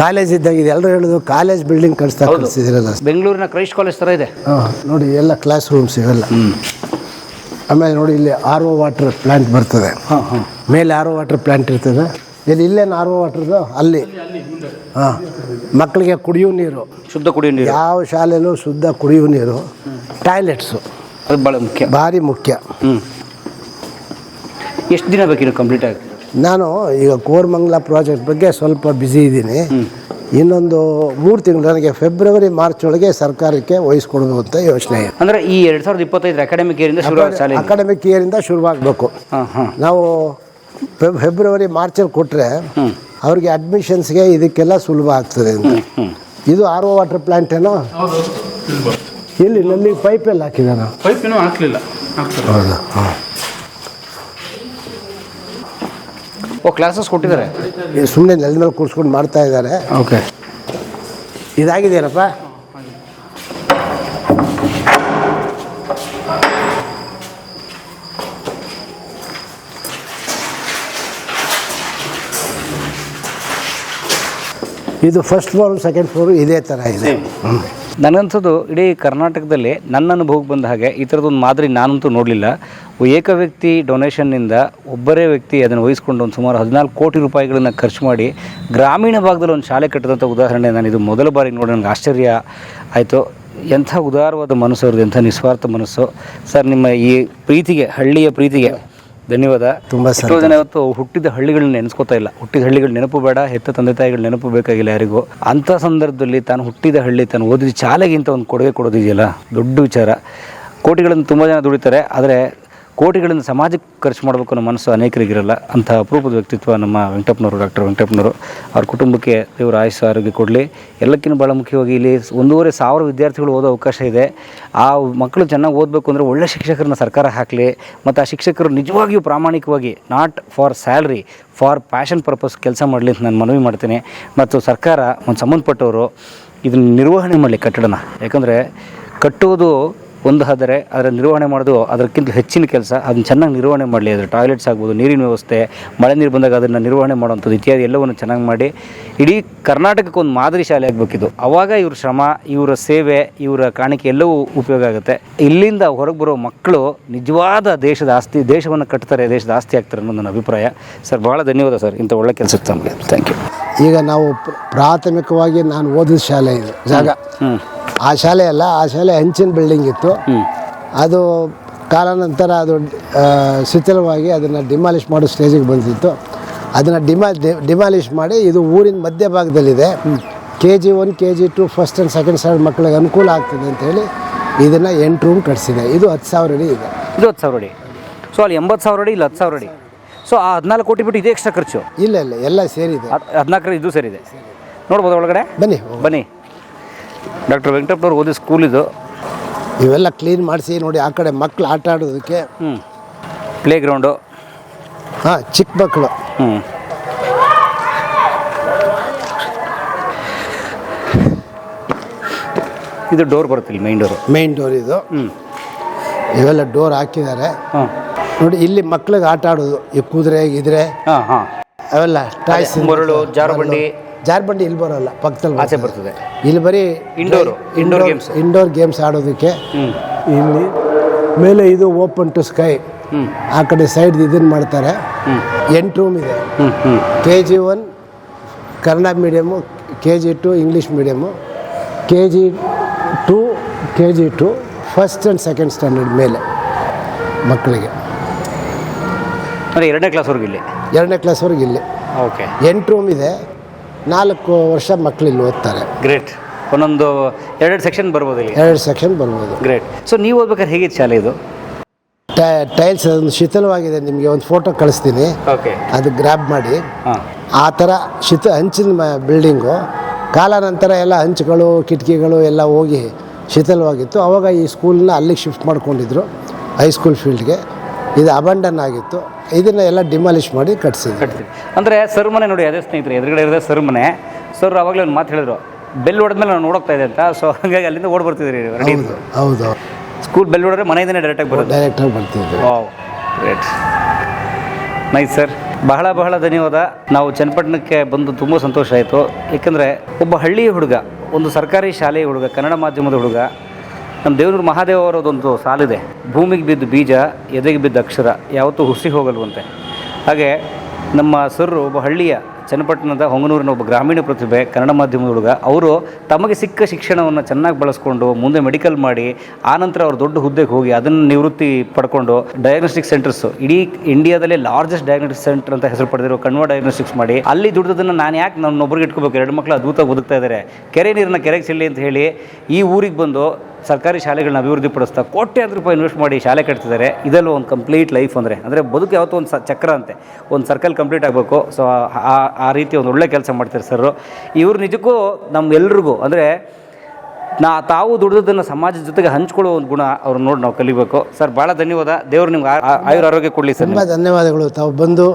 Speaker 1: ಕಾಲೇಜ್ ಇದ್ದಾಗ ಇದು ಎಲ್ಲರೂ ಹೇಳೋದು ಕಾಲೇಜ್ ಬಿಲ್ಡಿಂಗ್ ಕಟ್ಸ್ತಾ ಕಳಿಸಿದಿರಲ್ಲ
Speaker 2: ಬೆಂಗಳೂರಿನ ಕ್ರೈಸ್ಟ್ ಕಾಲೇಜ್ ಥರ ಇದೆ.
Speaker 1: ಹಾಂ ನೋಡಿ ಎಲ್ಲ ಕ್ಲಾಸ್ ರೂಮ್ಸ್ ಇವೆಲ್ಲ. ಆಮೇಲೆ ನೋಡಿ ಇಲ್ಲಿ ಆರ್ ಒ ವಾಟರ್ ಪ್ಲ್ಯಾಂಟ್ ಬರ್ತದೆ.
Speaker 2: ಹಾಂ ಹಾಂ.
Speaker 1: ಮೇಲೆ ಆರ್ ಒ ವಾಟರ್ ಪ್ಲ್ಯಾಂಟ್ ಇರ್ತದೆ. ಇಲ್ಲಿ ಇಲ್ಲೇನು ಆರ್ ಒ ವಾಟರ್ದು ಅಲ್ಲಿ. ಹಾಂ. ಮಕ್ಕಳಿಗೆ ಕುಡಿಯೋ ನೀರು.
Speaker 2: ಶುದ್ಧ ಕುಡಿಯೋ ನೀರು.
Speaker 1: ಯಾವ ಶಾಲೆಯಲ್ಲೂ ಶುದ್ಧ ಕುಡಿಯುವ ನೀರು. ಟಾಯ್ಲೆಟ್ಸು
Speaker 2: ಅದು ಭಾಳ ಮುಖ್ಯ.
Speaker 1: ಭಾರಿ ಮುಖ್ಯ.
Speaker 2: ಹ್ಞೂ ಎಷ್ಟು ದಿನ ಬೇಕಿನ್ನು ಕಂಪ್ಲೀಟ್ ಆಗಿ?
Speaker 1: ನಾನು ಈಗ ಕೋರ್ಮಂಗ್ಲ ಪ್ರಾಜೆಕ್ಟ್ ಬಗ್ಗೆ ಸ್ವಲ್ಪ ಬ್ಯುಸಿ ಇದ್ದೀನಿ. ಇನ್ನೊಂದು ಮೂರು ತಿಂಗಳು ನನಗೆ ಫೆಬ್ರವರಿ ಮಾರ್ಚ್ ಒಳಗೆ ಸರ್ಕಾರಕ್ಕೆ ವಹಿಸ್ಕೊಡ್ಬೇಕು ಅಂತ ಯೋಚನೆ. ಇದೆ
Speaker 2: ಅಂದರೆ ಈ ಎರಡು ಸಾವಿರದ ಇಪ್ಪತ್ತೈದು ಅಕಾಡೆಮಿಕ್ ಇಯರಿಂದ ಶಾಲೆ
Speaker 1: ಅಕಾಡೆಮಿಕ್ ಇಯರಿಂದ ಶುರುವಾಗಬೇಕು ನಾವು ಫೆಬ್ ಫೆಬ್ರವರಿ ಮಾರ್ಚಲ್ಲಿ ಕೊಟ್ಟರೆ ಅವ್ರಿಗೆ ಅಡ್ಮಿಷನ್ಸ್ಗೆ ಇದಕ್ಕೆಲ್ಲ ಸುಲಭ ಆಗ್ತದೆ ಅಂತ. ಇದು ಆರ್ ಒ ವಾಟರ್ ಪ್ಲ್ಯಾಂಟ್ ಏನೋ ಇಲ್ಲಿ ನಲ್ಲಿ ಪೈಪ್ ಎಲ್ಲ ಹಾಕಿದಾನ
Speaker 4: ಪೈಪ್ ಏನೂ ಹಾಕಲಿಲ್ಲ.
Speaker 1: ಹೌದಾ? ಹಾಂ.
Speaker 2: ಓ ಕ್ಲಾಸಸ್ ಕೊಟ್ಟಿದ್ದಾರೆ?
Speaker 1: ಸುಮ್ಮನೆ ನೆಲದ ಮೇಲೆ ಕೂರಿಸ್ಕೊಂಡು ಮಾಡ್ತಾ ಇದ್ದಾರೆ.
Speaker 2: ಓಕೆ
Speaker 1: ಇದಾಗಿದೆಯಲ್ಲಪ್ಪ? ಇದು ಫಸ್ಟ್ ಫ್ಲೋರ್ ಸೆಕೆಂಡ್ ಫ್ಲೋರು ಇದೇ ಥರ ಇದೆ.
Speaker 2: ನನಗನ್ಸೋದು ಇಡೀ ಕರ್ನಾಟಕದಲ್ಲಿ ನನ್ನ ಅನುಭವಕ್ಕೆ ಬಂದ ಹಾಗೆ ಈ ಥರದೊಂದು ಮಾದರಿ ನಾನಂತೂ ನೋಡಲಿಲ್ಲ. ಏಕ ವ್ಯಕ್ತಿ ಡೊನೇಷನ್ನಿಂದ ಒಬ್ಬರೇ ವ್ಯಕ್ತಿ ಅದನ್ನು ವಹಿಸ್ಕೊಂಡು ಒಂದು ಸುಮಾರು ಹದಿನಾಲ್ಕು ಕೋಟಿ ರೂಪಾಯಿಗಳನ್ನು ಖರ್ಚು ಮಾಡಿ ಗ್ರಾಮೀಣ ಭಾಗದಲ್ಲಿ ಒಂದು ಶಾಲೆ ಕಟ್ಟಿದಂಥ ಉದಾಹರಣೆ ನಾನು ಇದು ಮೊದಲ ಬಾರಿ ನೋಡಿ ನನಗೆ ಆಶ್ಚರ್ಯ ಆಯಿತು. ಎಂಥ ಉದಾರವಾದ ಮನಸ್ಸು ಅವ್ರದ್ದು, ಎಂಥ ನಿಸ್ವಾರ್ಥ ಮನಸ್ಸು. ಸರ್, ನಿಮ್ಮ ಈ ಪ್ರೀತಿಗೆ, ಹಳ್ಳಿಯ ಪ್ರೀತಿಗೆ ಧನ್ಯವಾದ.
Speaker 1: ತುಂಬ
Speaker 2: ಎಷ್ಟೋ ಜನ ಇವತ್ತು ಹುಟ್ಟಿದ ಹಳ್ಳಿಗಳನ್ನ ನೆನೆಸ್ಕೋತಾ ಇಲ್ಲ. ಹುಟ್ಟಿದ ಹಳ್ಳಿಗಳ ನೆನಪು ಬೇಡ ಹೆತ್ತ ತಂದೆ ತಾಯಿಗಳ ನೆನಪು ಬೇಕಾಗಿಲ್ಲ ಯಾರಿಗೂ. ಅಂಥ ಸಂದರ್ಭದಲ್ಲಿ ತಾನು ಹುಟ್ಟಿದ ಹಳ್ಳಿ ತಾನು ಓದಿದ ಶಾಲೆಗಿಂತ ಒಂದು ಕೊಡುಗೆ ಕೊಡೋದಿದೆಯಲ್ಲ? ದೊಡ್ಡ ವಿಚಾರ. ಕೋಟಿಗಳನ್ನು ತುಂಬ ಜನ ದುಡಿತಾರೆ ಆದರೆ ಕೋಟಿಗಳನ್ನು ಸಮಾಜಕ್ಕೆ ಖರ್ಚು ಮಾಡಬೇಕು ಅನ್ನೋ ಮನಸ್ಸು ಅನೇಕರಿಗಿರಲ್ಲ. ಅಂಥ ಅಪರೂಪದ ವ್ಯಕ್ತಿತ್ವ ನಮ್ಮ ವೆಂಕಟಪ್ಪನವರು, ಡಾಕ್ಟರ್ ವೆಂಕಟಪ್ಪನವರು. ಅವ್ರ ಕುಟುಂಬಕ್ಕೆ ದೇವರು ಆಯುಷ ಆರೋಗ್ಯ ಕೊಡಲಿ. ಎಲ್ಲಕ್ಕಿಂತ ಭಾಳ ಮುಖ್ಯವಾಗಿ ಇಲ್ಲಿ ಒಂದೂವರೆ ಸಾವಿರ ವಿದ್ಯಾರ್ಥಿಗಳು ಓದೋ ಅವಕಾಶ ಇದೆ. ಆ ಮಕ್ಕಳು ಚೆನ್ನಾಗಿ ಓದಬೇಕು ಅಂದರೆ ಒಳ್ಳೆ ಶಿಕ್ಷಕರನ್ನ ಸರ್ಕಾರ ಹಾಕಲಿ. ಮತ್ತು ಆ ಶಿಕ್ಷಕರು ನಿಜವಾಗಿಯೂ ಪ್ರಾಮಾಣಿಕವಾಗಿ not for salary for passion purpose ಕೆಲಸ ಮಾಡಲಿ ಅಂತ ನಾನು ಮನವಿ ಮಾಡ್ತೀನಿ. ಮತ್ತು ಸರ್ಕಾರ ಒಂದು ಸಂಬಂಧಪಟ್ಟವರು ಇದನ್ನು ನಿರ್ವಹಣೆ ಮಾಡಲಿ ಕಟ್ಟಡನ. ಯಾಕಂದರೆ ಕಟ್ಟುವುದು ಒಂದು ಆದರೆ ಅದರ ನಿರ್ವಹಣೆ ಮಾಡೋದು ಅದಕ್ಕಿಂತ ಹೆಚ್ಚಿನ ಕೆಲಸ. ಅದನ್ನು ಚೆನ್ನಾಗಿ ನಿರ್ವಹಣೆ ಮಾಡಲಿ. ಅದರ ಟಾಯ್ಲೆಟ್ಸ್ ಆಗ್ಬೋದು ನೀರಿನ ವ್ಯವಸ್ಥೆ ಮಳೆ ನೀರು ಬಂದಾಗ ಅದನ್ನು ನಿರ್ವಹಣೆ ಮಾಡುವಂಥದ್ದು ಇತ್ಯಾದಿ ಎಲ್ಲವನ್ನು ಚೆನ್ನಾಗಿ ಮಾಡಿ. ಇಡೀ ಕರ್ನಾಟಕಕ್ಕೆ ಒಂದು ಮಾದರಿ ಶಾಲೆ ಆಗಬೇಕಿದು. ಆವಾಗ ಇವ್ರ ಶ್ರಮ ಇವರ ಸೇವೆ ಇವರ ಕಾಣಿಕೆ ಎಲ್ಲವೂ ಉಪಯೋಗ ಆಗುತ್ತೆ. ಇಲ್ಲಿಂದ ಹೊರಗೆ ಬರೋ ಮಕ್ಕಳು ನಿಜವಾದ ದೇಶದ ಆಸ್ತಿ ದೇಶವನ್ನು ಕಟ್ತಾರೆ ದೇಶದ ಆಸ್ತಿ ಆಗ್ತಾರೆ ಅನ್ನೋದು ನನ್ನ ಅಭಿಪ್ರಾಯ. ಸರ್ ಭಾಳ ಧನ್ಯವಾದ ಸರ್. ಇಂಥ ಒಳ್ಳೆ ಕೆಲಸಕ್ಕೆ ತಮಗೆ ಥ್ಯಾಂಕ್ ಯು
Speaker 1: ಈಗ ನಾವು ಪ್ರಾಥಮಿಕವಾಗಿ ನಾನು ಓದಿದ ಶಾಲೆ ಇದು ಜಾಗ.
Speaker 2: ಹ್ಞೂ
Speaker 1: ಆ ಶಾಲೆ ಅಲ್ಲ ಆ ಶಾಲೆ ಹೆಂಚಿನ ಬಿಲ್ಡಿಂಗ್ ಇತ್ತು. ಅದು ಕಾಲಾನಂತರ ಅದು ಶಿಥಿಲವಾಗಿ ಅದನ್ನು ಡಿಮಾಲಿಷ್ ಮಾಡೋ ಸ್ಟೇಜಿಗೆ ಬಂದಿತ್ತು. ಅದನ್ನು ಡಿಮಾ ಡಿಮಾಲಿಷ್ ಮಾಡಿ ಇದು ಊರಿನ ಮಧ್ಯಭಾಗದಲ್ಲಿದೆ K G one K G two first and second standard ಮಕ್ಕಳಿಗೆ ಅನುಕೂಲ ಆಗ್ತದೆ ಅಂತೇಳಿ ಇದನ್ನು ಎಂಟು ರೂಮ್ ಕಟ್ಸಿದೆ. ಇದು ಹತ್ತು ಸಾವಿರ ಅಡಿ ಇದೆ.
Speaker 2: ಇದು ಹತ್ತು ಸಾವಿರ ಅಡಿ. ಸೊ ಅಲ್ಲಿ ಎಂಬತ್ತು ಸಾವಿರ ಅಡಿ ಇಲ್ಲ ಹತ್ತು ಸಾವಿರ ಅಡಿ. ಸೊ ಆ ಹದಿನಾಲ್ಕು ಕೋಟಿ ಬಿಟ್ಟು ಇದೇ ಎಕ್ಸ್ಟ್ರಾ ಖರ್ಚು?
Speaker 1: ಇಲ್ಲ ಇಲ್ಲ ಎಲ್ಲ ಸೇರಿದೆ.
Speaker 2: ಹದ್- ಹದಿನಾಲ್ಕರ ಇದು ಸೇರಿದೆ. ನೋಡ್ಬೋದು ಒಳಗಡೆ?
Speaker 1: ಬನ್ನಿ.
Speaker 2: ಬನ್ನಿ. ಡಾಕ್ಟರ್ ವೆಂಕಟಪ್ಪನವ್ರು ಓದಿದ ಸ್ಕೂಲ್ ಇದು.
Speaker 1: ಇವೆಲ್ಲ ಕ್ಲೀನ್ ಮಾಡಿಸಿ ನೋಡಿ ಆ ಕಡೆ ಮಕ್ಕಳು ಆಟ ಆಡೋದಕ್ಕೆ.
Speaker 2: ಹ್ಞೂ ಪ್ಲೇ ಗ್ರೌಂಡು
Speaker 1: ಹಾಂ ಚಿಕ್ಕ ಮಕ್ಕಳು
Speaker 2: ಹ್ಞೂ ಇದು ಡೋರ್ ಬರುತ್ತೆ ಇಲ್ಲಿ ಮೈನ್ ಡೋರು
Speaker 1: ಮೇನ್ ಡೋರ್ ಇದು.
Speaker 2: ಹ್ಞೂ
Speaker 1: ಇವೆಲ್ಲ ಡೋರ್ ಹಾಕಿದ್ದಾರೆ.
Speaker 2: ಹಾಂ.
Speaker 1: ನೋಡಿ ಇಲ್ಲಿ ಮಕ್ಳಿಗೆ ಆಟ ಆಡೋದು. ಈ ಕುದುರೆ ಇದ್ರೆ.
Speaker 2: ಹಾಂ ಹಾಂ.
Speaker 1: ಅವೆಲ್ಲ ಟಾಯ್ಸ್
Speaker 2: ಮರಳು, ಜಾರುಬಂಡಿ.
Speaker 1: ಜಾರ್ಬಂಡಿ ಇಲ್ಲಿ ಬರೋಲ್ಲ ಪಕ್ಕದಲ್ಲಿ
Speaker 2: ಆಚೆ
Speaker 1: ಬರ್ತದೆ. ಇಲ್ಲಿ ಬರೀ
Speaker 2: indoor indoor games
Speaker 1: indoor games ಆಡೋದಕ್ಕೆ. ಇಲ್ಲಿ ಮೇಲೆ ಇದು ಓಪನ್ ಟು ಸ್ಕೈ ಆ ಕಡೆ ಸೈಡ್ ಇದನ್ನು ಮಾಡ್ತಾರೆ. ಎಂಟು ರೂಮ್ ಇದೆ. K G one Kannada medium K G two English medium K G two K G two first and second standard ಮೇಲೆ ಮಕ್ಕಳಿಗೆ.
Speaker 2: ಎರಡನೇ ಕ್ಲಾಸ್ವರೆಗೂ ಇಲ್ಲಿ?
Speaker 1: ಎರಡನೇ ಕ್ಲಾಸ್ವರೆಗೆ ಇಲ್ಲಿ.
Speaker 2: ಓಕೆ
Speaker 1: ಎಂಟು ರೂಮ್ ಇದೆ. ನಾಲ್ಕು ವರ್ಷ ಮಕ್ಕಳು ಇಲ್ಲಿ ಓದ್ತಾರೆ.
Speaker 2: ಗ್ರೇಟ್ ಒಂದೊಂದು ಎರಡೆರಡು ಸೆಕ್ಷನ್ ಬರ್ಬೋದು ಇಲ್ಲಿ.
Speaker 1: ಎರಡು ಸೆಕ್ಷನ್ ಬರ್ಬೋದು.
Speaker 2: ಗ್ರೇಟ್ ಸೊ ನೀವು ಓದ್ಬೇಕಾದ್ರೆ ಹೇಗಿತ್ತು ಶಾಲೆ ಇದು?
Speaker 1: ಟೈಲ್ಸ್ ಅದೊಂದು ಶೀತಲವಾಗಿದೆ ನಿಮಗೆ ಒಂದು ಫೋಟೋ ಕಳಿಸ್ತೀನಿ.
Speaker 2: ಓಕೆ
Speaker 1: ಅದು ಗ್ರ್ಯಾಬ್ ಮಾಡಿ.
Speaker 2: ಹಾಂ.
Speaker 1: ಆ ಥರ ಶಿಥ ಹಂಚಿನ ಮ- ಬಿಲ್ಡಿಂಗು ಕಾಲಾನಂತರ ಎಲ್ಲ ಹಂಚುಗಳು ಕಿಟಕಿಗಳು ಎಲ್ಲ ಹೋಗಿ ಶೀತಲವಾಗಿತ್ತು ಅವಾಗ ಈ ಸ್ಕೂಲ್ನ ಅಲ್ಲಿಗೆ ಶಿಫ್ಟ್ ಮಾಡ್ಕೊಂಡಿದ್ರು. ಹೈಸ್ಕೂಲ್ ಫೀಲ್ಡ್ಗೆ ಇದು ಅಬಂಡನ್ ಆಗಿತ್ತು. ಇದನ್ನ ಎಲ್ಲ ಡಿಮಾಲಿಷ್ ಮಾಡಿ ಕಟ್ಸಿ
Speaker 2: ಅಂದ್ರೆ ಅಂದರೆ ಸರ್ ಮನೆ ನೋಡಿ ಅದೇ ಸ್ನೇಹಿತರೆ ಎದುರುಗಡೆ ಇರೋದೇ ಸರ್ ಮನೆ. ಸರ್ ಅವಾಗಲೇ ಒಂದು ಮಾತು ಹೇಳಿದ್ರು ಬೆಲ್ ಹೊಡೆದ್ಮೇಲೆ ನಾನು ನೋಡೋಗ್ತಾ ಇದೆ ಅಂತ. ಸೊ ಹಾಗಾಗಿ ಅಲ್ಲಿಂದ ಓಡ್ ಬರ್ತಿದ್ರಿ ರೆಡಿ
Speaker 1: ಹೌದು ಹೌದು.
Speaker 2: ಸ್ಕೂಲ್ ಬೆಲ್ ಹೊಡೆದ್ರೆ ಮನೆಯಿಂದನೇ ಡೈರೆಕ್ಟಾಗಿ ಬರೋದು.
Speaker 1: ಡೈರೆಕ್ಟಾಗಿ ಬರ್ತಿದ್ರು
Speaker 2: ವಾವ್ ಗ್ರೇಟ್ ನೈಸ್ ಸರ್ ಬಹಳ ಬಹಳ ಧನ್ಯವಾದ. ನಾವು ಚನ್ನಪಟ್ಟಣಕ್ಕೆ ಬಂದು ತುಂಬ ಸಂತೋಷ ಆಯಿತು. ಏಕೆಂದರೆ ಒಬ್ಬ ಹಳ್ಳಿಯ ಹುಡುಗ ಒಂದು ಸರ್ಕಾರಿ ಶಾಲೆಯ ಹುಡುಗ ಕನ್ನಡ ಮಾಧ್ಯಮದ ಹುಡುಗ ನಮ್ಮ ದೇವರು ಮಹಾದೇವ ಅವರದೊಂದು ಸಾಲಿದೆ. ಭೂಮಿಗೆ ಬಿದ್ದ ಬೀಜ, ಎದೆಗೆ ಬಿದ್ದ ಅಕ್ಷರ, ಯಾವತ್ತೂ ಹುಸಿ ಹೋಗಲ್ವಂತೆ. ಹಾಗೆ ನಮ್ಮ ಸರ್ರು ಒಬ್ಬ ಹಳ್ಳಿಯ ಚನ್ನಪಟ್ಟಣದ ಹೊಂಗನೂರಿನ ಒಬ್ಬ ಗ್ರಾಮೀಣ ಪ್ರತಿಭೆ, ಕನ್ನಡ ಮಾಧ್ಯಮದ ಹುಡುಗ, ಅವರು ತಮಗೆ ಸಿಕ್ಕ ಶಿಕ್ಷಣವನ್ನು ಚೆನ್ನಾಗಿ ಬಳಸ್ಕೊಂಡು ಮುಂದೆ ಮೆಡಿಕಲ್ ಮಾಡಿ ಆನಂತರ ಅವರು ದೊಡ್ಡ ಹುದ್ದೆಗೆ ಹೋಗಿ ಅದನ್ನು ನಿವೃತ್ತಿ ಪಡ್ಕೊಂಡು ಡಯಾಗ್ನೋಸ್ಟಿಕ್ ಸೆಂಟರ್ಸು ಇಡೀ ಇಂಡಿಯಾದಲ್ಲೇ ಲಾರ್ಜೆಸ್ಟ್ ಡಯಾಗ್ನೋಸ್ಟಿಕ್ ಸೆಂಟರ್ ಅಂತ ಹೆಸರು ಪಡೆದಿರೋ ಕಣ್ವ ಡಯಾಗ್ನೋಸ್ಟಿಕ್ಸ್ ಮಾಡಿ, ಅಲ್ಲಿ ದುಡ್ದದನ್ನು ನಾನು ಯಾಕೆ ನನ್ನ ಒಬ್ಬರಿಗೆ ಇಟ್ಕೋಬೇಕು? ಎರಡು ಮಕ್ಕಳು ಅದ್ಭುತ ಬದುಕ್ತಾ ಇದ್ದಾರೆ ಕೆರೆ ನೀರನ್ನ ಕೆರೆಗೆ ಚೆಲ್ಲಿ ಅಂತ ಹೇಳಿ ಈ ಊರಿಗೆ ಬಂದು ಸರ್ಕಾರಿ ಶಾಲೆಗಳನ್ನ ಅಭಿವೃದ್ಧಿಪಡಿಸ್ತಾ ಕೋಟ್ಯಾಂತರ ರೂಪಾಯಿ ಇನ್ವೆಸ್ಟ್ ಮಾಡಿ ಶಾಲೆ ಕಟ್ತಿದ್ದಾರೆ. ಇದೆಲ್ಲ ಒಂದು ಕಂಪ್ಲೀಟ್ ಲೈಫ್ ಅಂದರೆ ಅಂದರೆ ಬದುಕು ಯಾವತ್ತೂ ಒಂದು ಚಕ್ರ ಅಂತೆ. ಒಂದು ಸರ್ಕಲ್ ಕಂಪ್ಲೀಟ್ ಆಗಬೇಕು. ಸೊ ಆ ಆ ರೀತಿ ಒಂದು ಒಳ್ಳೆ ಕೆಲಸ ಮಾಡ್ತಾರೆ ಸರ್ ಇವರು ನಿಜಕ್ಕೂ ನಮ್ಗೆಲ್ರಿಗೂ ಅಂದರೆ ನಾ ತಾವು ದುಡಿದನ್ನು ಸಮಾಜದ ಜೊತೆಗೆ ಹಂಚ್ಕೊಳ್ಳೋ ಒಂದು ಗುಣ ಅವ್ರು ನೋಡಿ ನಾವು ಕಲಿಬೇಕು. ಸರ್ ಭಾಳ ಧನ್ಯವಾದ. ದೇವರು ನಿಮ್ಗೆ ಆಯುರ ಆರೋಗ್ಯ ಕೊಡಲಿ ಸರ್
Speaker 1: ತುಂಬ ಧನ್ಯವಾದಗಳು. ತಾವು ಬಂದು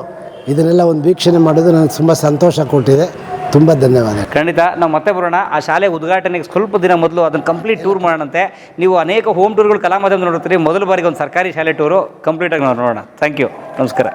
Speaker 1: ಇದನ್ನೆಲ್ಲ ಒಂದು ವೀಕ್ಷಣೆ ಮಾಡೋದು ನನಗೆ ತುಂಬ ಸಂತೋಷ ಕೊಟ್ಟಿದೆ. ತುಂಬ ಧನ್ಯವಾದ
Speaker 2: ಖಂಡಿತ, ನಾವು ಮತ್ತೆ ಬರೋಣ. ಆ ಶಾಲೆ ಉದ್ಘಾಟನೆಗೆ ಸ್ವಲ್ಪ ದಿನ ಮೊದಲು ಅದನ್ನು ಕಂಪ್ಲೀಟ್ ಟೂರ್ ಮಾಡೋಣಂತೆ. ನೀವು ಅನೇಕ ಹೋಮ್ ಟೂರ್ಗಳು ಕಲಾ ಮಾಧ್ಯಮ ನೋಡ್ತೀರಿ ಮೊದಲ ಬಾರಿಗೆ ಒಂದು ಸರ್ಕಾರಿ ಶಾಲೆ ಟೂರು ಕಂಪ್ಲೀಟಾಗಿ ನಾವು ನೋಡೋಣ. ಥ್ಯಾಂಕ್ ಯು ನಮಸ್ಕಾರ.